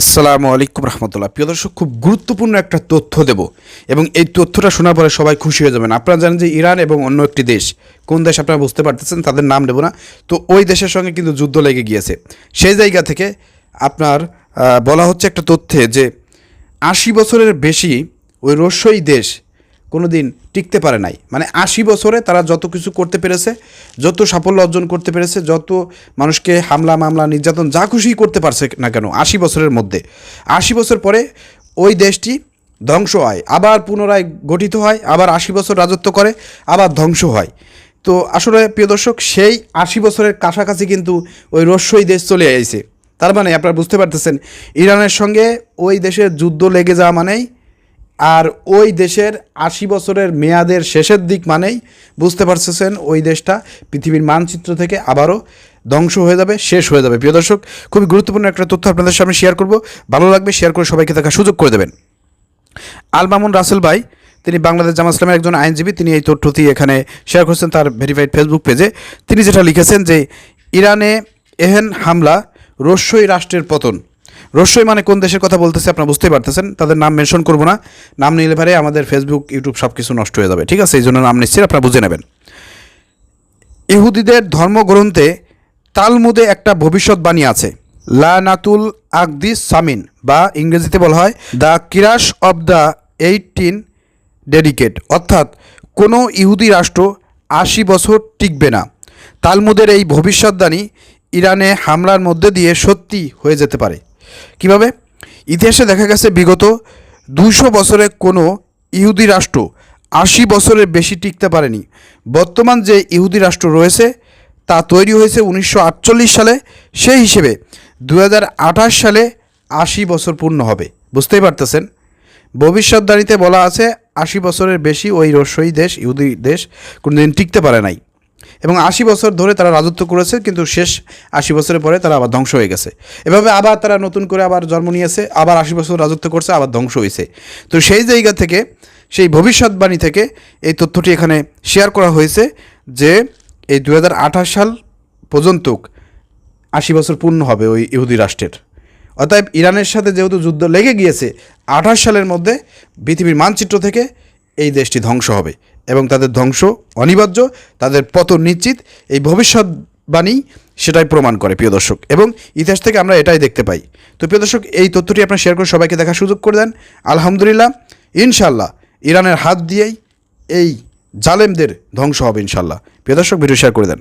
আসসালামু আলাইকুম রহমতুল্লাহ। প্রিয় দর্শক, খুব গুরুত্বপূর্ণ একটা তথ্য দেব এবং এই তথ্যটা শোনার পরে সবাই খুশি হয়ে যাবেন। আপনারা জানেন যে ইরান এবং অন্য একটি দেশ, কোন দেশ আপনারা বুঝতে পারতেছেন তাদের নাম নেব না, তো ওই দেশের সঙ্গে কিন্তু যুদ্ধ লেগে গিয়েছে। সেই জায়গা থেকে আপনার বলা হচ্ছে একটা তথ্যে যে আশি বছরের বেশি ওই রস্যই দেশ কোনো দিন টিকতে পারে নাই। মানে আশি বছরে তারা যত কিছু করতে পেরেছে, যত সাফল্য অর্জন করতে পেরেছে, যত মানুষকে হামলা, মামলা, নির্যাতন, যা খুশি করতে পারছে না কেন, আশি বছরের মধ্যে। আশি বছর পরে ওই দেশটি ধ্বংস হয়, আবার পুনরায় গঠিত হয়, আবার আশি বছর রাজত্ব করে, আবার ধ্বংস হয়। তো আসলে প্রিয় দর্শক, সেই আশি বছরের কাছাকাছি কিন্তু ওই রস্যই দেশ চলে আইছে। তার মানে আপনারা বুঝতে পারতেছেন, ইরানের সঙ্গে ওই দেশের যুদ্ধ লেগে যাওয়া মানেই আর ওই দেশের আশি বছরের মেয়াদের শেষের দিক মানেই বুঝতে পারতেছেন ওই দেশটা পৃথিবীর মানচিত্র থেকে আবারও ধ্বংস হয়ে যাবে, শেষ হয়ে যাবে। প্রিয় দর্শক, খুবই গুরুত্বপূর্ণ একটা তথ্য আপনাদের সামনে শেয়ার করব। ভালো লাগবে শেয়ার করে সবাইকে দেখার সুযোগ করে দেবেন। আল মামুন রাসেল ভাই, তিনি বাংলাদেশ জামা ইসলামের একজন আইনজীবী, তিনি এই তথ্যটি এখানে শেয়ার করছেন তার ভেরিফাইড ফেসবুক পেজে তিনি যেটা লিখেছেন যে, ইরানে এহেন হামলা রস্যই রাষ্ট্রের পতন। রস্যই মানে কোন দেশের কথা বলতেছে আপনারা বুঝতেই পারতেছেন। তাদের নাম মেনশন করব না। নাম নিলে পারে আমাদের ফেসবুক ইউটিউব সব কিছু নষ্ট হয়ে যাবে, ঠিক আছে? এই জন্য নাম নিচ্ছি আপনারা বুঝে নেবেন। ইহুদিদের ধর্মগ্রন্থে তালমুদে একটা ভবিষ্যৎবাণী আছে, লানাতুল আকদিস সামিন, বা ইংরেজিতে বলা হয়, দ্য কিরাস অব দ্য এইটিন ডেডিকেট অর্থাৎ কোনো ইহুদি রাষ্ট্র আশি বছর টিকবে না। তালমুদের এই ভবিষ্যৎবাণী ইরানে হামলার মধ্যে দিয়ে সত্যি হয়ে যেতে পারে। কীভাবে? ইতিহাসে দেখা গেছে বিগত দুশো বছরে কোনো ইহুদি রাষ্ট্র আশি বছরের বেশি টিকতে পারেনি। বর্তমান যে ইহুদি রাষ্ট্র রয়েছে, তা তৈরি হয়েছে উনিশশো আটচল্লিশ সালে। সেই হিসেবে দুহাজার আঠাশ সালে আশি বছর পূর্ণ হবে। বুঝতেই পারতেছেন? ভবিষ্যৎবাণীতে বলা আছে, আশি বছরের বেশি ওই রস্যই দেশ, ইহুদি দেশ কোনোদিন টিকতে পারে নাই। এবং আশি বছর ধরে তারা রাজত্ব করেছে, কিন্তু শেষ আশি বছরের পরে তারা আবার ধ্বংস হয়ে গেছে। এভাবে আবার তারা নতুন করে আবার জন্ম নিয়েছে, আবার আশি বছর রাজত্ব করছে, আবার ধ্বংস হয়েছে। তো সেই জায়গা থেকে, সেই ভবিষ্যৎবাণী থেকে এই তথ্যটি এখানে শেয়ার করা হয়েছে যে এই দু হাজার আঠাশ সাল পর্যন্ত আশি বছর পূর্ণ হবে ওই ইহুদি রাষ্ট্রের। অতএব ইরানের সাথে যেহেতু যুদ্ধ লেগে গিয়েছে, আঠাশ সালের মধ্যে পৃথিবীর মানচিত্র থেকে এই দেশটি ধ্বংস হবে। এবং তাদের ধ্বংস অনিবার্য, তাদের পতন নিশ্চিত, এই ভবিষ্যৎবাণী সেটাই প্রমাণ করে, প্রিয় দর্শক। এবং ইতিহাস থেকে আমরা এটাই দেখতে পাই। তো প্রিয় দর্শক, এই তথ্যটি আপনার শেয়ার করে সবাইকে দেখার সুযোগ করে দেন। আলহামদুলিল্লাহ ইনশাল্লাহ ইরানের হাত দিয়েই এই জালেমদের ধ্বংস হবে ইনশাল্লাহ প্রিয় দর্শক, ভিডিও শেয়ার করে দেন।